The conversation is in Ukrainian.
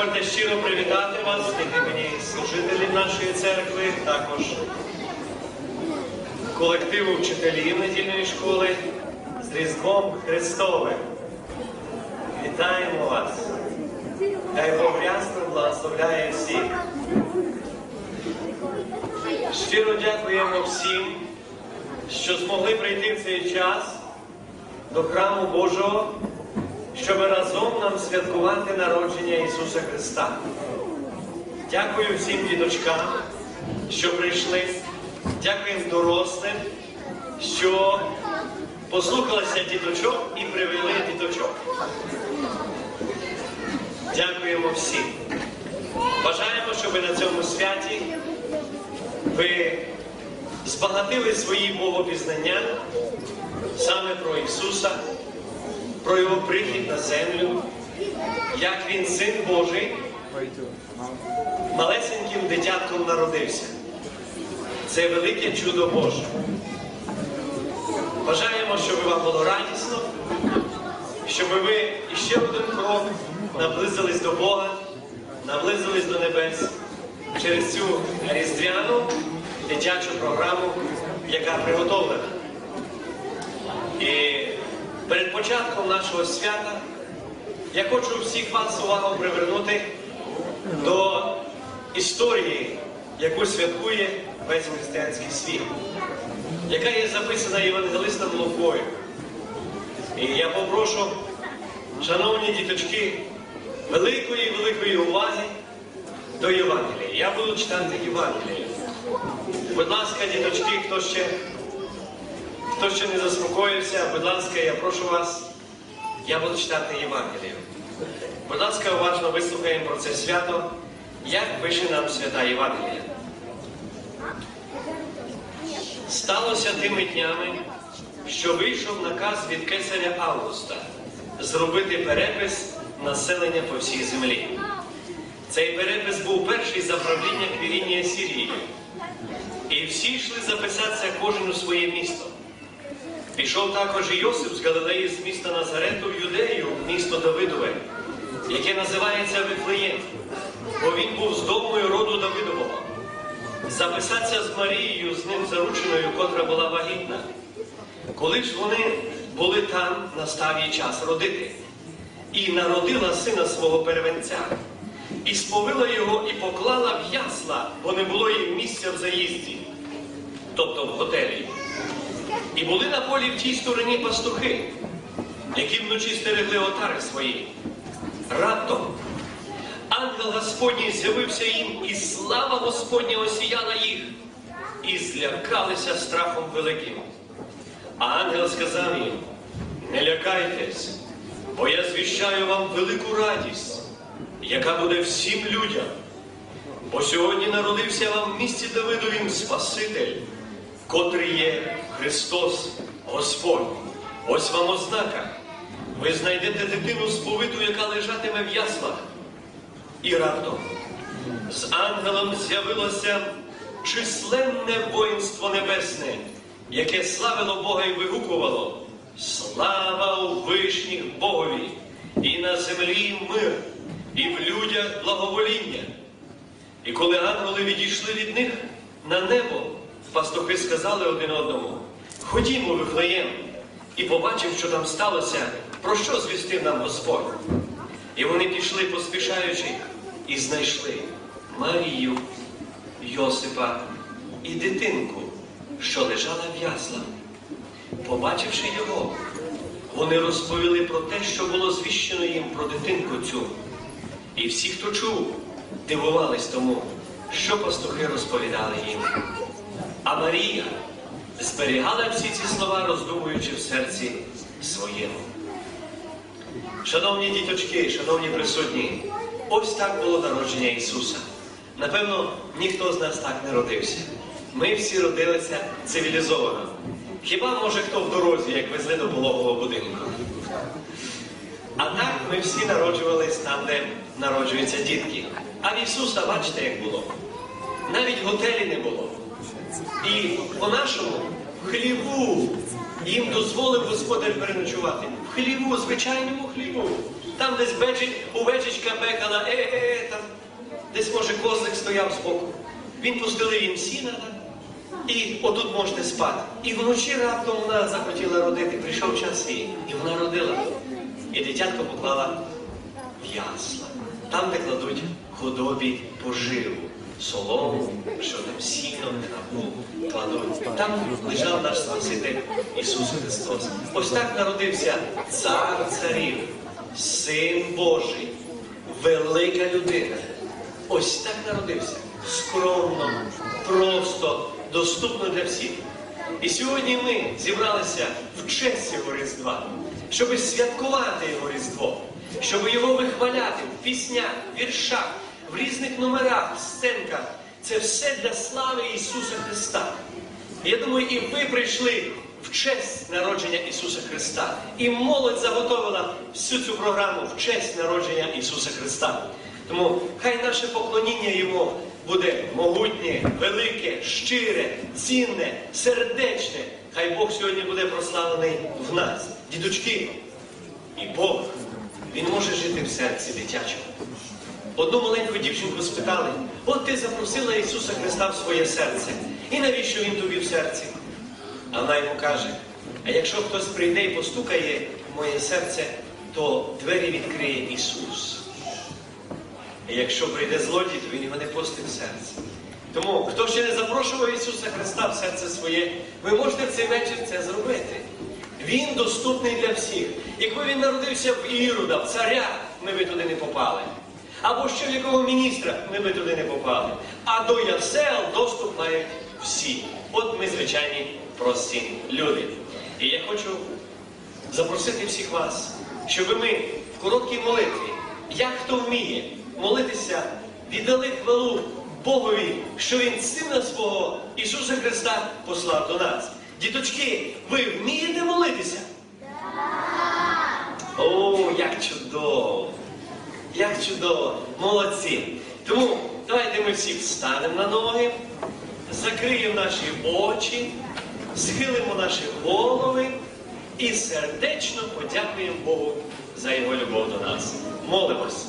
Дозвольте щиро привітати вас від імені служителів нашої церкви, також колективу вчителів недільної школи з Різдвом Христовим. Вітаємо вас! Хай Бог рясно благословляє всіх. Щиро дякуємо всім, що змогли прийти в цей час до храму Божого, щоб разом нам святкувати народження Ісуса Христа. Дякую всім діточкам, що прийшли. Дякуємо дорослим, що послухалися діточок і привели діточок. Дякуємо всім. Бажаємо, щоб на цьому святі ви збагатили свої богопізнання саме про Ісуса, про Його прихід на землю, як Він син Божий, малесеньким дитятком народився. Це велике чудо Боже. Бажаємо, щоб вам було радісно, щоб ви іще один крок наблизились до Бога, наблизились до небес через цю різдвяну дитячу програму, яка приготовлена. Перед початком нашого свята я хочу всіх вас увагу привернути до історії, яку святкує весь християнський світ, яка є записана євангелистом Лукою. І я попрошу, шановні діточки, великої великої уваги до Євангелія. Я буду читати Євангеліє. Будь ласка, діточки, хто ще, хто ще не заспокоївся, будь ласка, я прошу вас, я буду читати Євангелію. Будь ласка, уважно вислухаємо про це свято, як пише нам свята Євангелія. Сталося тими днями, що вийшов наказ від кесаря Августа зробити перепис населення по всій землі. Цей перепис був перший за правління Квірінія Сірії. І всі йшли записатися кожен у своє місто. Пішов також і Йосип з Галилеї з міста Назарету в Юдею, місто Давидове, яке називається Вифлеєм, бо він був з дому і роду Давидового. Записатися з Марією, з ним зарученою, котра була вагітна. Коли ж вони були там, настав їй час родити, і народила сина свого первенця, і сповила його, і поклала в ясла, бо не було їм місця в заїзді, тобто в готелі. І були на полі в тій стороні пастухи, які вночі стерегли отари свої. Раптом ангел Господній з'явився їм, і слава Господня осіяла їх, і злякалися страхом великим. А ангел сказав їм: не лякайтесь, бо я звіщаю вам велику радість, яка буде всім людям. Бо сьогодні народився вам в місті Давидовім Спаситель, котрий є Христос Господь. Ось вам ознака. Ви знайдете дитину сповиту, яка лежатиме в яслах. І раптом з ангелом з'явилося численне воїнство небесне, яке славило Бога і вигукувало. Слава у вишніх Богові, і на землі мир, і в людях благовоління. І коли ангели відійшли від них на небо, пастухи сказали один одному: Ходімо, Вифлеєм, і побачив, що там сталося, про що звістив нам Господь. І вони пішли, поспішаючи, і знайшли Марію, Йосипа і дитинку, що лежала в яслах. Побачивши його, вони розповіли про те, що було звіщено їм про дитинку цю. І всі, хто чув, дивувались тому, що пастухи розповідали їм. А Марія зберігала всі ці слова, роздумуючи в серці своєму. Шановні діточки, шановні присутні, ось так було народження Ісуса. Напевно, ніхто з нас так не родився. Ми всі родилися цивілізовано. Хіба може хто в дорозі, як везли до пологового будинку? А так ми всі народжувались там, де народжуються дітки. А в Ісуса, бачите, як було. Навіть готелі не було. І по-нашому в хліву їм дозволив господар переночувати. В хліву, звичайному хліву. Там десь бечить, овечечка бекала, е-е, десь може козлик стояв збоку. Він постелив їм сіна, і отут можете спати. І вночі раптом вона захотіла родити, прийшов час її, і вона родила. І дитятко поклала в ясла, там, де кладуть худобі поживу, солому, що там сіно, траву кладуть. Там лежав наш Спаситель Ісус Христос. Ось так народився цар царів, син Божий, велика людина. Ось так народився. Скромно, просто, доступно для всіх. І сьогодні ми зібралися в честь його Різдва, щоб святкувати його Різдво, щоб його вихваляти в піснях, віршах, в різних номерах, сценках. Це все для слави Ісуса Христа. Я думаю, і ви прийшли в честь народження Ісуса Христа. І молодь заготовила всю цю програму в честь народження Ісуса Христа. Тому хай наше поклоніння Йому буде могутнє, велике, щире, цінне, сердечне. Хай Бог сьогодні буде прославлений в нас. Дідочки, і Бог, Він може жити в серці дитячому. Одну маленьку дівчинку спитали, от ти запросила Ісуса Христа в своє серце. І навіщо Він тобі в серці? А вона йому каже: а якщо хтось прийде і постукає в моє серце, то двері відкриє Ісус. І якщо прийде злодій, то він його не пустить в серце. Тому, хто ще не запрошував Ісуса Христа в серце своє, ви можете в цей вечір це зробити. Він доступний для всіх. Якби він народився в Ірода, в царя, ми би туди не попали. Або ще в якого міністра, ми би туди не попали. А до ясел доступ мають всі. От ми звичайні прості люди. І я хочу запросити всіх вас, щоб ми в короткій молитві, як хто вміє, молитися, віддали хвалу Богові, що Він сина свого Ісуса Христа послав до нас. Діточки, ви вмієте молитися? О, як чудово! Як чудово! Молодці! Тому давайте ми всі встанемо на ноги, закриємо наші очі, схилимо наші голови і сердечно подякуємо Богу за Його любов до нас. Молимось.